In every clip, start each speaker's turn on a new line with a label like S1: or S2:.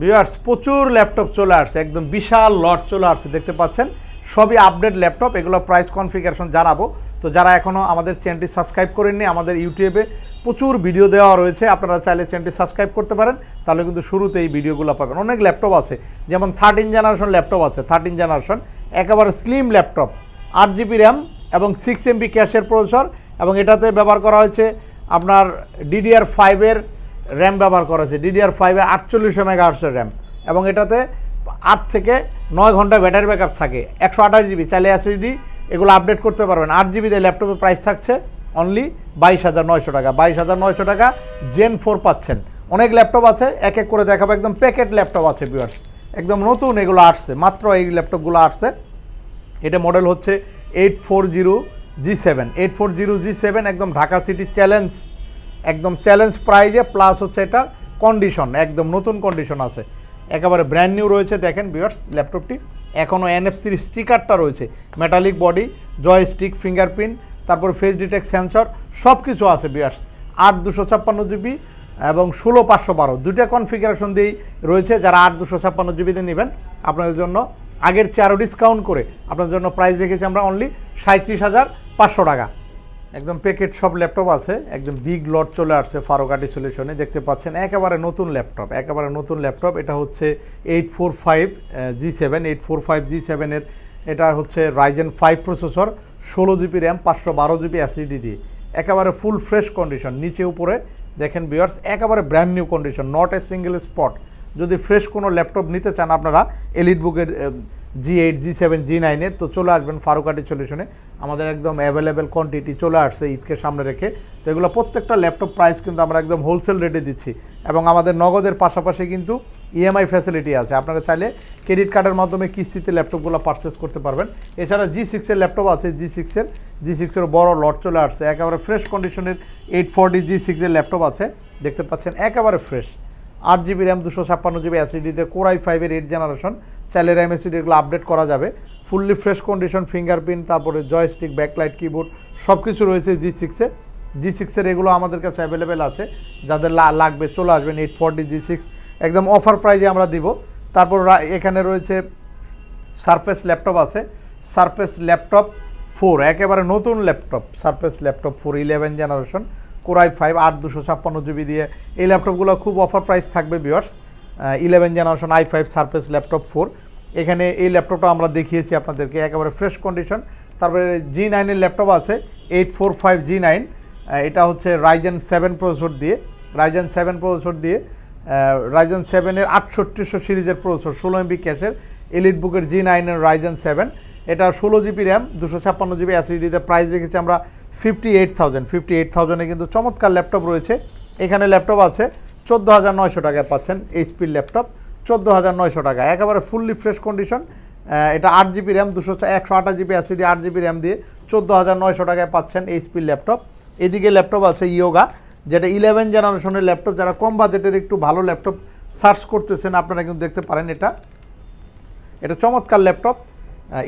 S1: Viewers প্রচুর laptop চলে আসছে, একদম বিশাল লট চলে আসছে, দেখতে পাচ্ছেন? সবই আপডেট ল্যাপটপ এগুলো প্রাইস কনফিগারেশন জানাব। তো যারা এখনও আমাদের চ্যানেলটি সাবস্ক্রাইব করেননি, আমাদের ইউটিউবে প্রচুর ভিডিও দেওয়া রয়েছে, আপনারা চাইলে চ্যানেলটি সাবস্ক্রাইব করতে পারেন, তাহলে কিন্তু শুরুতে এই ভিডিওগুলো পাবেন। অনেক ল্যাপটপ আছে, যেমন থার্টিন জেনারেশন ল্যাপটপ আছে থার্টিন জেনারেশন একেবারে স্লিম ল্যাপটপ আট জিবি র্যাম এবং সিক্স এমবি ক্যাশের প্রসেসর এবং এটাতে ব্যবহার করা হয়েছে আপনার ডিডিআর ফাইভের র্যাম ব্যবহার করা হয়েছে। ডিডিআর ফাইভে আটচল্লিশশো মেগাহার্সের র্যাম এবং এটাতে আট থেকে নয় ঘণ্টা ব্যাটারি ব্যাকআপ থাকে। একশো আঠাশ জিবি চাইলে এসএসডি এগুলো আপডেট করতে পারবেন। আট জিবিতে ল্যাপটপের প্রাইস থাকছে অনলি বাইশ হাজার নয়শো টাকা। বাইশ হাজার নয়শো টাকা জেন ফোর পাচ্ছেন। অনেক ল্যাপটপ আছে, এক এক করে দেখাবো। একদম প্যাকেট ল্যাপটপ আছে ভিউয়ার্স একদম নতুন এগুলো আসছে। মাত্র এই ল্যাপটপগুলো আসছে। এটা মডেল হচ্ছে eight four zero G seven eight four zero G seven একদম ঢাকা সিটি চ্যালেঞ্জ একদম চ্যালেঞ্জ প্রাইজে প্লাস হচ্ছে এটার কন্ডিশন একদম নতুন কন্ডিশন আছে। একেবারে ব্র্যান্ড নিউ রয়েছে, দেখেন বিয়ার্স ল্যাপটপটি এখনও এনএফসির স্টিকারটা রয়েছে। Metallic body joystick fingerprint তারপর ফেস ডিটেক্ট সেন্সর সব কিছু আছে বিয়ার্স আট দুশো ছাপ্পান্ন জিবি এবং ষোলো পাঁচশো বারো। দুইটা কনফিগারেশন দিয়েই রয়েছে, যারা আট দুশো ছাপ্পান্ন জিবিতে নেবেন, আপনাদের জন্য আগের চেয়ে আরও ডিসকাউন্ট করে, আপনাদের জন্য প্রাইস রেখেছি আমরা অনলি সাঁত্রিশ হাজার পাঁচশো টাকা। একদম প্যাকেট সব ল্যাপটপ আছে, একদম বিগ লট চলে আসছে ফারোকাটি সলিউশনে দেখতে পাচ্ছেন, একেবারে নতুন ল্যাপটপ একেবারে নতুন ল্যাপটপ এটা হচ্ছে eight four five G seven eight four five G সেভেনের এটা হচ্ছে রাইজেন ফাইভ প্রসেসর ষোলো জিবি র্যাম পাঁচশো বারো জিবি অ্যাসিডি দিয়ে, একেবারে ফুল ফ্রেশ কন্ডিশন নিচে উপরে, দেখেন বিয়ার্স একেবারে brand new condition not a single spot যদি ফ্রেশ কোনো ল্যাপটপ নিতে চান আপনারা এলিট বুকের জি এইট জি সেভেন জি নাইনের তো চলে আসবেন ফারুকাটি সলিউশনে আমাদের একদম অ্যাভেলেবেল কোয়ান্টিটি চলে আসছে ঈদকে সামনে রেখে। তো এগুলো প্রত্যেকটা ল্যাপটপ প্রাইস কিন্তু আমরা একদম হোলসেল রেটে দিচ্ছি। এবং আমাদের নগদের পাশাপাশি কিন্তু ইএমআই ফ্যাসিলিটি আছে। আপনারা চাইলে ক্রেডিট কার্ডের মাধ্যমে কিস্তিতে ল্যাপটপগুলো পারচেস করতে পারবেন। এছাড়া জি সিক্সের ল্যাপটপ আছে জি সিক্সের জি সিক্সের বড় লট চলে আসছে। একেবারে ফ্রেশ কন্ডিশনের এইট ফোরটি জি সিক্সের ল্যাপটপ আছে। দেখতে পাচ্ছেন, একেবারে ফ্রেশ আট জিবি র্যাম, দুশো ছাপ্পান্ন জিবি অ্যাসিডিতে কোরাই ফাইভের এইট জেনারেশন চাইলে র্যাম এসিডি এগুলো আপডেট করা যাবে। ফুললি ফ্রেশ কন্ডিশন ফিঙ্গারপ্রিন্ট তারপরে জয়স্টিক ব্যাকলাইট কিবোর্ড সব কিছু রয়েছে জি সিক্সে জি সিক্সের এগুলো আমাদের কাছে অ্যাভেলেবেল আছে। যাদের লাগবে, চলে আসবেন এইট ফোরটি জি সিক্স একদম অফার প্রাইজে আমরা দিব। তারপর এখানে রয়েছে সারফেস ল্যাপটপ আছে। সারফেস ল্যাপটপ ফোর একেবারে নতুন laptop Surface laptop four eleven generation core i five আট দুশো ছাপ্পান্ন জিবি দিয়ে এই ল্যাপটপগুলো খুব অফার প্রাইস থাকবে বিয়ার্স eleven generation i five Surface laptop four এখানে এই ল্যাপটপটা আমরা দেখিয়েছি আপনাদেরকে, একেবারে ফ্রেশ কন্ডিশন তারপরে জি নাইনের ল্যাপটপ আছে eight four five G nine এটা হচ্ছে রাইজেন সেভেন প্রসেসর দিয়ে রাইজেন সেভেন প্রসেসর দিয়ে রাইজেন সেভেনের আটষট্টিশো সিরিজের প্রসেসর ষোলো এমবি ক্যাশের এলিট বুকের জি নাইনের রাইজেন সেভেন এটা ষোলো জিবি র্যাম দুশো ছাপ্পান্ন জিবি অ্যাসিডিতে প্রাইস রেখেছি আমরা fifty eight thousand fifty eight থাউজেন্ডে কিন্তু চমৎকার ল্যাপটপ রয়েছে। এখানে ল্যাপটপ আছে, চোদ্দ হাজার নয়শো টাকায় পাচ্ছেন এইচপির ল্যাপটপ, চোদ্দ হাজার নয়শো টাকা। একেবারে ফুললি ফ্রেশ কন্ডিশন এটা আট জিবি র্যাম, দুশো একশো আঠাশ জিবি অ্যাসিডি আট জিবি র্যাম দিয়ে চোদ্দ হাজার নয়শো টাকায় পাচ্ছেন এইচপির ল্যাপটপ। এদিকে ল্যাপটপ আছে ইয়োগা যেটা ইলেভেন জেনারেশনের ল্যাপটপ। যারা কম বাজেটের একটু ভালো ল্যাপটপ সার্চ করতেছেন, আপনারা কিন্তু দেখতে পারেন এটা। এটা চমৎকার ল্যাপটপ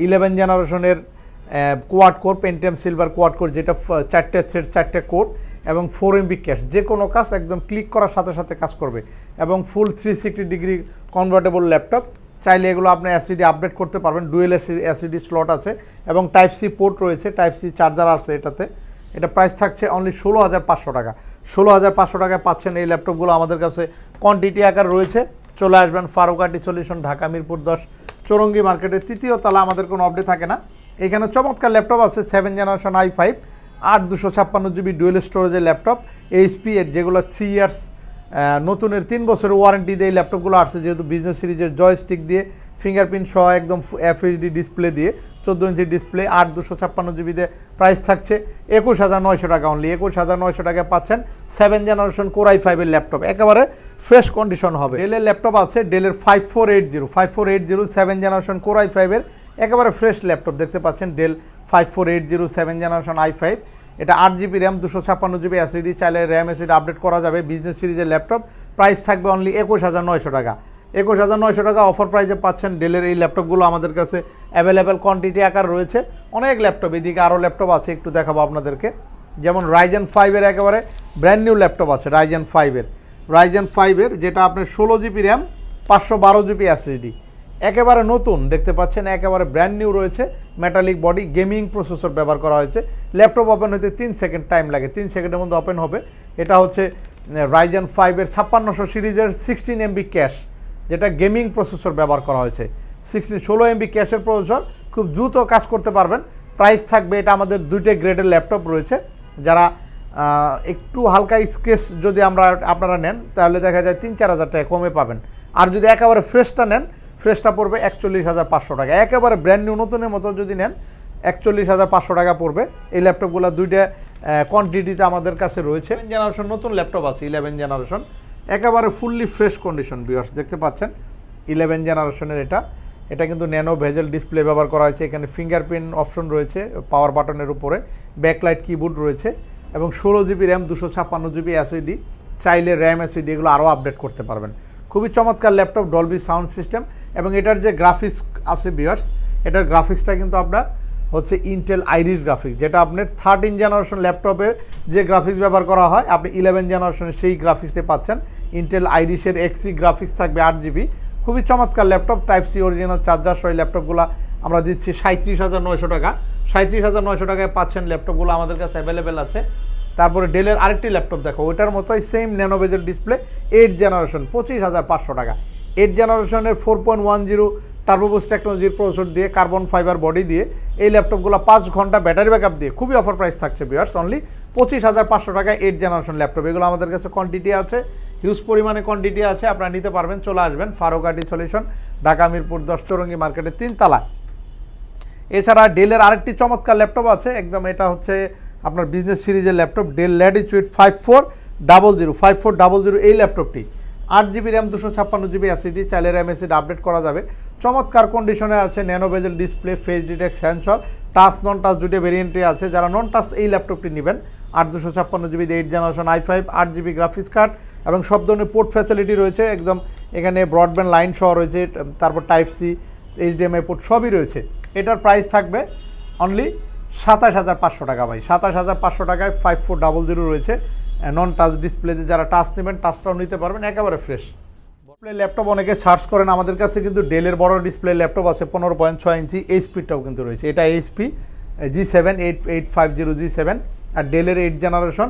S1: ইলেভেন জেনারেশনের quad core Pentium silver quad core যেটা চারটে থ্রেড চারটে কোর এবং ফোর এমবি ক্যাশ যে কোনো কাজ একদম ক্লিক করার সাথে সাথে কাজ করবে এবং full three sixty degree convertible laptop চাইলে এগুলো আপনি অ্যাসিডি আপডেট করতে পারবেন ডুয়েল অ্যাসিডি স্লট আছে এবং টাইপ সি পোর্ট রয়েছে টাইপ সি চার্জার আছে এটাতে। এটা প্রাইস থাকছে অনলি ষোলো হাজার পাঁচশো টাকা। ষোলো হাজার পাঁচশো টাকায় পাচ্ছেন এই ল্যাপটপগুলো আমাদের কাছে কোয়ান্টিটি আকার রয়েছে। চলে আসবেন ফারুকাটি সলিউশন ঢাকা মিরপুর দশ, চৌরঙ্গি মার্কেটের তৃতীয় তালা, আমাদের কোনো আপডেট থাকে না। এখানে চমৎকার ল্যাপটপ আছে সেভেন জেনারেশন আই ফাইভ আট দুশো ছাপ্পান্ন জিবি ডুয়েল স্টোরেজের ল্যাপটপ এইচপি এর যেগুলো থ্রি ইয়ার্স নতুনের তিন বছরের ওয়ারেন্টি দিয়ে ল্যাপটপগুলো আসছে, যেহেতু বিজনেস সিরিজের জয়স্টিক দিয়ে ফিঙ্গারপ্রিন্ট সহ একদম এফএইচডি ডিসপ্লে দিয়ে, চোদ্দ ইঞ্চি ডিসপ্লে আট দুশো ছাপ্পান্ন জিবিতে প্রাইস থাকছে, একুশ হাজার নয়শো টাকা অনলি একুশ হাজার নয়শো টাকায় পাচ্ছেন সেভেন জেনারেশন কোরাই ফাইভের ল্যাপটপ, একেবারে ফ্রেশ কন্ডিশন হবে। ডেলের ল্যাপটপ আছে ডেলের five four eight zero five four eight zero seven generation core i ফাইভের একেবারে ফ্রেশ ল্যাপটপ দেখতে পাচ্ছেন Dell five four eight zero seven generation i five এটা আট জিবি র্যাম দুশো ছাপ্পান্ন জিবি অ্যাসিডি চাইলে র্যাম এসিডি আপডেট করা যাবে বিজনেস সিরিজের ল্যাপটপ প্রাইস থাকবে অনলি একুশ হাজার নয়শো টাকা। একুশ হাজার নয়শো টাকা অফার প্রাইসে পাচ্ছেন ডেলের এই ল্যাপটপগুলো আমাদের কাছে অ্যাভেলেবেল কোয়ান্টিটি আকার রয়েছে। অনেক ল্যাপটপ এদিকে আরও ল্যাপটপ আছে, একটু দেখাবো আপনাদেরকে। যেমন রাইজেন ফাইভের একেবারে ব্র্যান্ড নিউ ল্যাপটপ আছে রাইজেন ফাইভের রাইজেন ফাইভের যেটা আপনার ষোলো জিবি র্যাম পাঁচশো বারো জিবি এসএসডি একেবারে নতুন, দেখতে পাচ্ছেন, একেবারে ব্র্যান্ড নিউ রয়েছে মেটালিক বডি গেমিং প্রসেসর ব্যবহার করা হয়েছে। ল্যাপটপ ওপেন হতে তিন সেকেন্ড টাইম লাগে, তিন সেকেন্ডের মধ্যে ওপেন হবে। এটা হচ্ছে রাইজেন ফাইভের ছাপ্পান্নশো সিরিজের সিক্সটিন এমবি ক্যাশ যেটা গেমিং প্রসেসর ব্যবহার করা হয়েছে। সিক্সটিন ষোলো এমবি ক্যাশের প্রসেসর খুব দ্রুত কাজ করতে পারবেন। প্রাইস থাকবে, এটা আমাদের দুইটা গ্রেডের ল্যাপটপ রয়েছে। যারা একটু হালকা স্কেচ যদি আমরা, আপনারা নেন, তাহলে দেখা যায় তিন চার হাজার টাকা কমে পাবেন। আর যদি একেবারে ফ্রেশটা নেন ফ্রেশটা পড়বে একচল্লিশ হাজার পাঁচশো টাকা। একেবারে ব্র্যান্ড নিউ নতুনের মতো যদি নেন, একচল্লিশ হাজার পাঁচশো টাকা পড়বে। এই ল্যাপটপগুলো দুইটা কোয়ান্টিটিতে আমাদের কাছে রয়েছে। জেনারেশন নতুন ল্যাপটপ আছে ইলেভেন জেনারেশন একেবারে ফুললি ফ্রেশ কন্ডিশন বিয়ার্স দেখতে পাচ্ছেন? ইলেভেন জেনারেশনের এটা। এটা কিন্তু ন্যানো ভেজেল ডিসপ্লে ব্যবহার করা হয়েছে। এখানে ফিঙ্গারপ্রিন্ট অপশন রয়েছে পাওয়ার বাটনের উপরে। ব্যাকলাইট কিবোর্ড রয়েছে। এবং ষোলো জিবি র্যাম দুশো ছাপ্পান্ন জিবি এসএডি চাইলে র্যাম এসএডি এগুলো আরও আপডেট করতে পারবেন। খুবই চমৎকার ল্যাপটপ ডলবি সাউন্ড সিস্টেম এবং এটার যে গ্রাফিক্স আছে বিয়ার্স এটার গ্রাফিক্সটা কিন্তু আপনার হচ্ছে ইন্টেল আইরিশ গ্রাফিক্স যেটা আপনার থার্টিন জেনারেশন ল্যাপটপের যে গ্রাফিক্স ব্যবহার করা হয়, আপনি ইলেভেন জেনারেশনের সেই গ্রাফিক্সটা পাচ্ছেন। ইন্টেল আইরিশের এক্সি গ্রাফিক্স থাকবে আট জিবি খুবই চমৎকার laptop type C original charger সহ ল্যাপটপগুলো আমরা দিচ্ছি সাঁত্রিশ হাজার নয়শো টাকা। সাঁত্রিশ হাজার নয়শো টাকায় পাচ্ছেন ল্যাপটপগুলো আমাদের কাছে অ্যাভেলেবেল আছে। তারপরে ডেলের আরেকটি ল্যাপটপ দেখো, ওইটার মতোই সেম ন্যানোবেজের ডিসপ্লে এইট জেনারেশন পঁচিশ হাজার পাঁচশো টাকা। এইট জেনারেশনের four point one zero turbo boost টেকনোলজির প্রসেসর দিয়ে কার্বন ফাইবার বডি দিয়ে, এই ল্যাপটপগুলো পাঁচ ঘণ্টা ব্যাটারি ব্যাকআপ দিয়ে খুবই অফার প্রাইস থাকছে বিয়ার্স অনলি পঁচিশ হাজার পাঁচশো টাকা এইট জেনারেশন ল্যাপটপ। এগুলো আমাদের কাছে কোয়ান্টিটি আছে হিউজ পরিমাণে কোয়ান্টিটি আছে, আপনারা নিতে পারবেন, চলে আসবেন ফারুকাটি সলিউশন ঢাকা, মিরপুর, দশ চৌরঙ্গি মার্কেটের তিনতলায়। এছাড়া ডেলের আরেকটি চমৎকার ল্যাপটপ আছে, একদম এটা হচ্ছে আপনার বিজনেস সিরিজের laptop Dell Latitude five four double zero five four double zero এই ল্যাপটপটি আট জিবি র্যাম দুশো ছাপ্পান্ন জিবি অ্যাসিডি চাইলে র্যাম এসিড আপডেট করা যাবে। চমৎকার কন্ডিশনে আছে nano bezel display face detect sensor touch non touch দুটো ভেরিয়েন্টে আছে। যারা নন টাচ এই ল্যাপটপটি নেবেন, আট, দুশো ছাপ্পান্ন GB eight generation i five আট জিবি গ্রাফিক্স কার্ড এবং সব ধরনের পোর্ট ফ্যাসিলিটি রয়েছে। একদম এখানে ব্রডব্যান্ড লাইন সহ রয়েছে, তারপর টাইপ সি এইচডিএমআই পোর্ট সবই রয়েছে। এটার প্রাইস থাকবে অনলি সাতাশ হাজার পাঁচশো টাকা ভাই। সাতাশ হাজার পাঁচশো টাকায় ফাইভ ফোর ডাবল জিরো রয়েছে। নন টাচ ডিসপ্লেতে যারা টাচ নেবেন টাচটাও নিতে পারবেন, একেবারে ফ্রেশ ডিসপ্লে ল্যাপটপ অনেকে সার্চ করেন, আমাদের কাছে কিন্তু ডেলের বড় ডিসপ্লে ল্যাপটপ আছে, পনেরো পয়েন্ট ছয় ইঞ্চি এইচপিটাও কিন্তু রয়েছে। এটা HP G seven eight eight five zero G seven আর ডেলের এইট জেনারেশন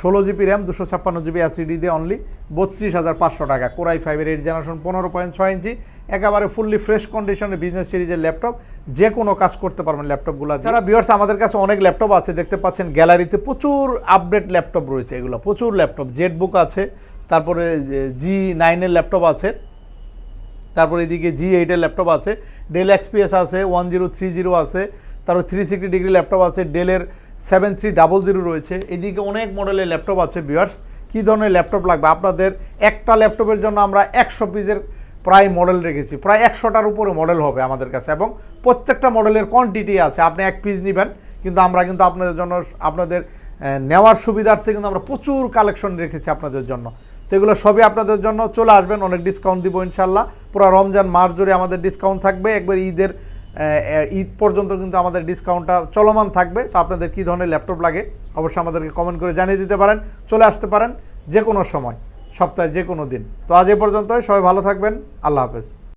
S1: ষোলো জিবি র্যাম, দুশো ছাপ্পান্ন জিবি অ্যাসিডি দিয়ে অনলি বত্রিশ হাজার পাঁচশো টাকা। কোরাই ফাইভের এইট জেনারেশন পনেরো পয়েন্ট ছয় ইঞ্চি একেবারে ফুললি ফ্রেশ কন্ডিশনের বিজনেস সিরিজের ল্যাপটপ যে কোনো কাজ করতে পারবেন ল্যাপটপগুলো যারা বিয়ার্স আমাদের কাছে অনেক ল্যাপটপ আছে, দেখতে পাচ্ছেন গ্যালারিতে প্রচুর আপডেট ল্যাপটপ রয়েছে এগুলো, প্রচুর ল্যাপটপ জেড বুক আছে, তারপরে জি নাইনের ল্যাপটপ আছে, তারপর এদিকে জি এইটের ল্যাপটপ আছে ডেল এক্সপিএস আছে ওয়ান জিরো থ্রি জিরো আছে, তারপর থ্রি সিক্সটি ডিগ্রি ল্যাপটপ আছে ডেলের সেভেন থ্রি ডাবল জিরো রয়েছে। এদিকে অনেক মডেলের ল্যাপটপ আছে বিয়ার্স কী ধরনের ল্যাপটপ লাগবে? আপনাদের একটা ল্যাপটপের জন্য আমরা একশো পিসের প্রায় মডেল রেখেছি। প্রায় একশোটার উপরে মডেল হবে আমাদের কাছে এবং প্রত্যেকটা মডেলের কোয়ান্টিটি আছে। আপনি এক পিস নেবেন, কিন্তু আমরা কিন্তু আপনাদের জন্য আপনাদের নেওয়ার সুবিধার্থে কিন্তু আমরা প্রচুর কালেকশন রেখেছি আপনাদের জন্য। তো এগুলো সবই আপনাদের জন্য চলে আসবেন। অনেক ডিসকাউন্ট দিব ইনশাল্লাহ পুরো রমজান মাস জুড়ে আমাদের ডিসকাউন্ট থাকবে। একবার ঈদের ঈদ পর্যন্ত কিন্তু আমাদের ডিসকাউন্টটা চলমান থাকবে। তো আপনাদের কী ধরনের ল্যাপটপ লাগে অবশ্যই আমাদেরকে কমেন্ট করে জানিয়ে দিতে পারেন, চলে আসতে পারেন যে কোনো সময়, সপ্তাহে যে কোনো দিন। তো আজ এ পর্যন্তই, সবাই ভালো থাকবেন, আল্লাহ হাফেজ।